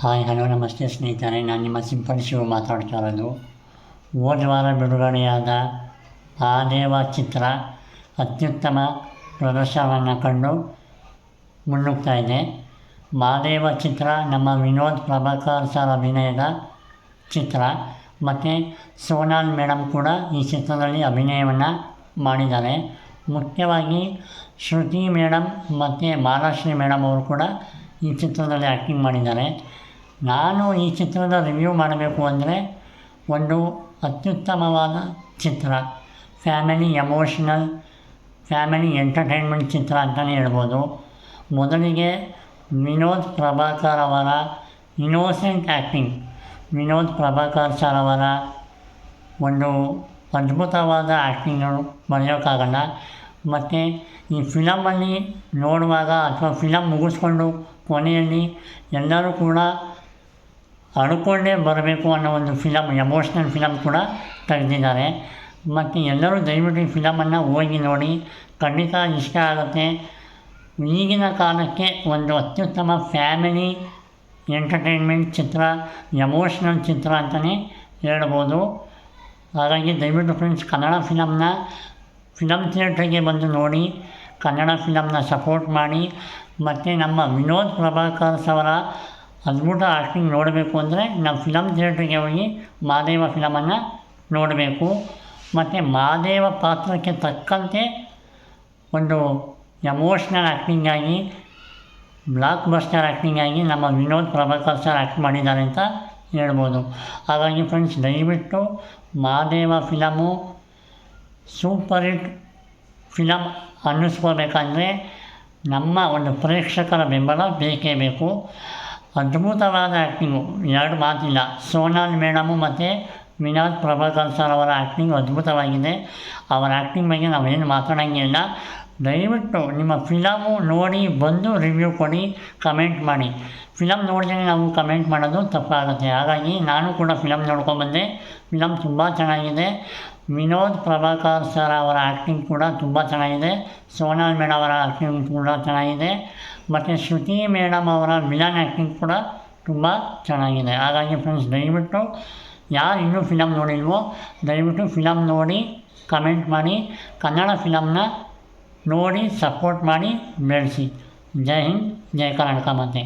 Hi, hello, ನಮಸ್ತೆ ಸ್ನೇಹಿತರೆ. ನಾನು ನಿಮ್ಮ ಸಿಂಪಲ್ ಶಿವ ಮಾತಾಡ್ತಾ ಇರೋದು. ಹೋದ ವಾರ ಬಿಡುಗಡೆಯಾದ ಮಹಾದೇವ ಚಿತ್ರ ಅತ್ಯುತ್ತಮ ಪ್ರದರ್ಶನವನ್ನು ಕಂಡು ಮುನ್ನುಗ್ತಾ ಇದೆ. ಮಹಾದೇವ ಚಿತ್ರ ನಮ್ಮ ವಿನೋದ್ ಪ್ರಭಾಕರ್ ಸರ್ ಅಭಿನಯದ ಚಿತ್ರ. ಮತ್ತು ಸೋನಾಲ್ ಮೇಡಮ್ ಕೂಡ ಈ ಚಿತ್ರದಲ್ಲಿ ಅಭಿನಯವನ್ನು ಮಾಡಿದ್ದಾರೆ. ಮುಖ್ಯವಾಗಿ ಶ್ರುತಿ ಮೇಡಮ್ ಮತ್ತು ಮಾಲಾಶ್ರೀ ಮೇಡಮ್ ಅವರು ಕೂಡ ಈ ಚಿತ್ರದಲ್ಲಿ ಆ್ಯಕ್ಟಿಂಗ್ ಮಾಡಿದ್ದಾರೆ. ನಾನು ಈ ಚಿತ್ರದ ರಿವ್ಯೂ ಮಾಡಬೇಕು ಅಂದರೆ ಒಂದು ಅತ್ಯುತ್ತಮವಾದ ಚಿತ್ರ. ಫ್ಯಾಮಿಲಿ ಎಮೋಷನಲ್, ಫ್ಯಾಮಿಲಿ ಎಂಟರ್ಟೈನ್ಮೆಂಟ್ ಚಿತ್ರ ಅಂತಲೇ ಹೇಳ್ಬೋದು. ಮೊದಲಿಗೆ ವಿನೋದ್ ಪ್ರಭಾಕರ್ ಅವರ innocent acting Vinod Prabhakar sir ಅವರ ಒಂದು ಅದ್ಭುತವಾದ ಆ್ಯಕ್ಟಿಂಗ್ ಬರೆಯೋಕ್ಕಾಗಲ್ಲ. ಮತ್ತು ಈ ಫಿಲಮಲ್ಲಿ ನೋಡುವಾಗ ಅಥವಾ ಫಿಲಮ್ ಮುಗಿಸ್ಕೊಂಡು ಕೊನೆಯಲ್ಲಿ ಎಲ್ಲರೂ ಕೂಡ ಅಳ್ಕೊಂಡೇ ಬರಬೇಕು ಅನ್ನೋ ಒಂದು ಫಿಲಮ್ ಎಮೋಷ್ನಲ್ ಫಿಲಮ್ ಕೂಡ ತೆಗೆದಿದ್ದಾರೆ. ಮತ್ತು ಎಲ್ಲರೂ ದಯವಿಟ್ಟು ಈ ಫಿಲಮನ್ನು ಹೋಗಿ ನೋಡಿ. ಖಂಡಿತ ಇಷ್ಟ ಆಗುತ್ತೆ. ಈಗಿನ ಕಾಲಕ್ಕೆ ಒಂದು ಅತ್ಯುತ್ತಮ ಫ್ಯಾಮಿಲಿ ಎಂಟರ್ಟೈನ್ಮೆಂಟ್ ಚಿತ್ರ ಎಮೋಷ್ನಲ್ ಚಿತ್ರ ಅಂತಲೇ ಹೇಳ್ಬೋದು. ಹಾಗಾಗಿ ದಯವಿಟ್ಟು ಫ್ರೆಂಡ್ಸ್ ಕನ್ನಡ ಫಿಲಮ್ನ ಫಿಲಮ್ ಥಿಯೇಟ್ರಿಗೆ ಬಂದು ನೋಡಿ. ಕನ್ನಡ ಫಿಲಮ್ನ ಸಪೋರ್ಟ್ ಮಾಡಿ. ಮತ್ತು ನಮ್ಮ ವಿನೋದ್ ಪ್ರಭಾಕರ್ ಅವರ ಅದ್ಭುತ ಆಕ್ಟಿಂಗ್ ನೋಡಬೇಕು ಅಂದರೆ ನಾವು ಫಿಲಮ್ ಥಿಯೇಟ್ರಿಗೆ ಹೋಗಿ ಮಹಾದೇವ ಫಿಲಮನ್ನು ನೋಡಬೇಕು. ಮತ್ತು ಮಹಾದೇವ ಪಾತ್ರಕ್ಕೆ ತಕ್ಕಂತೆ ಒಂದು ಎಮೋಷ್ನಲ್ ಆ್ಯಕ್ಟಿಂಗಾಗಿ ಬ್ಲಾಕ್ ಬಸ್ಟರ್ ಆ್ಯಕ್ಟಿಂಗ್ ಆಗಿ ನಮ್ಮ ವಿನೋದ್ ಪ್ರಭಾಕರ್ ಸರ್ ಆ್ಯಕ್ಟ್ ಮಾಡಿದ್ದಾರೆ ಅಂತ ಹೇಳ್ಬೋದು. ಹಾಗಾಗಿ ಫ್ರೆಂಡ್ಸ್ ದಯವಿಟ್ಟು Mahadeva film super hit film ಅನ್ನಿಸ್ಕೋಬೇಕಂದ್ರೆ ನಮ್ಮ ಒಂದು ಪ್ರೇಕ್ಷಕರ ಬೆಂಬಲ ಬೇಕೇ ಬೇಕು. ಅದ್ಭುತವಾದ ಆ್ಯಕ್ಟಿಂಗು ಎರಡು ಮಾತಿಲ್ಲ. ಸೋನಾಲ್ ಮೇಡಮು ಮತ್ತು ವಿನೋದ್ ಪ್ರಭಾಕರ್ ಸರ್ ಅವರ ಆ್ಯಕ್ಟಿಂಗ್ ಅದ್ಭುತವಾಗಿದೆ. ಅವರ ಆ್ಯಕ್ಟಿಂಗ್ ಬಗ್ಗೆ ನಾವೇನು ಮಾತಾಡೋಂಗಿಲ್ಲ. ದಯವಿಟ್ಟು ನಿಮ್ಮ ಫಿಲಮು ನೋಡಿ, ಬಂದು ರಿವ್ಯೂ ಕೊಡಿ ಕಮೆಂಟ್ ಮಾಡಿ. ಫಿಲಮ್ ನೋಡಿದ್ರೆ ನಾವು ಕಮೆಂಟ್ ಮಾಡೋದು ತಪ್ಪಾಗುತ್ತೆ. ಹಾಗಾಗಿ ನಾನು ಕೂಡ ಫಿಲಮ್ ನೋಡ್ಕೊಂಡ್ಬಂದೆ ಫಿಲಮ್ ತುಂಬ ಚೆನ್ನಾಗಿದೆ. ವಿನೋದ್ ಪ್ರಭಾಕರ್ ಸರ್ ಅವರ ಆ್ಯಕ್ಟಿಂಗ್ ಕೂಡ ತುಂಬ ಚೆನ್ನಾಗಿದೆ. ಸೋನಾಲ್ ಮೇಡಮ್ ಅವರ ಆ್ಯಕ್ಟಿಂಗ್ ಕೂಡ ಚೆನ್ನಾಗಿದೆ. ಮತ್ತು ಶ್ರುತಿ ಮೇಡಮ್ ಅವರ ವಿಲನ್ ಆ್ಯಕ್ಟಿಂಗ್ ಕೂಡ ತುಂಬ ಚೆನ್ನಾಗಿದೆ. ಹಾಗಾಗಿ ಫ್ರೆಂಡ್ಸ್ ದಯವಿಟ್ಟು ಯಾರು ಇನ್ನೂ ಫಿಲಮ್ ನೋಡಿಲ್ವೋ, ದಯವಿಟ್ಟು ಫಿಲಮ್ ನೋಡಿ ಕಮೆಂಟ್ ಮಾಡಿ. ಕನ್ನಡ ಫಿಲಮ್ನ ನೋಡಿ ಸಪೋರ್ಟ್ ಮಾಡಿ ಬೆಳೆಸಿ ಜೈ ಹಿಂದ್ ಜೈ ಕರ್ನಾಟಕ ಮಾತೆ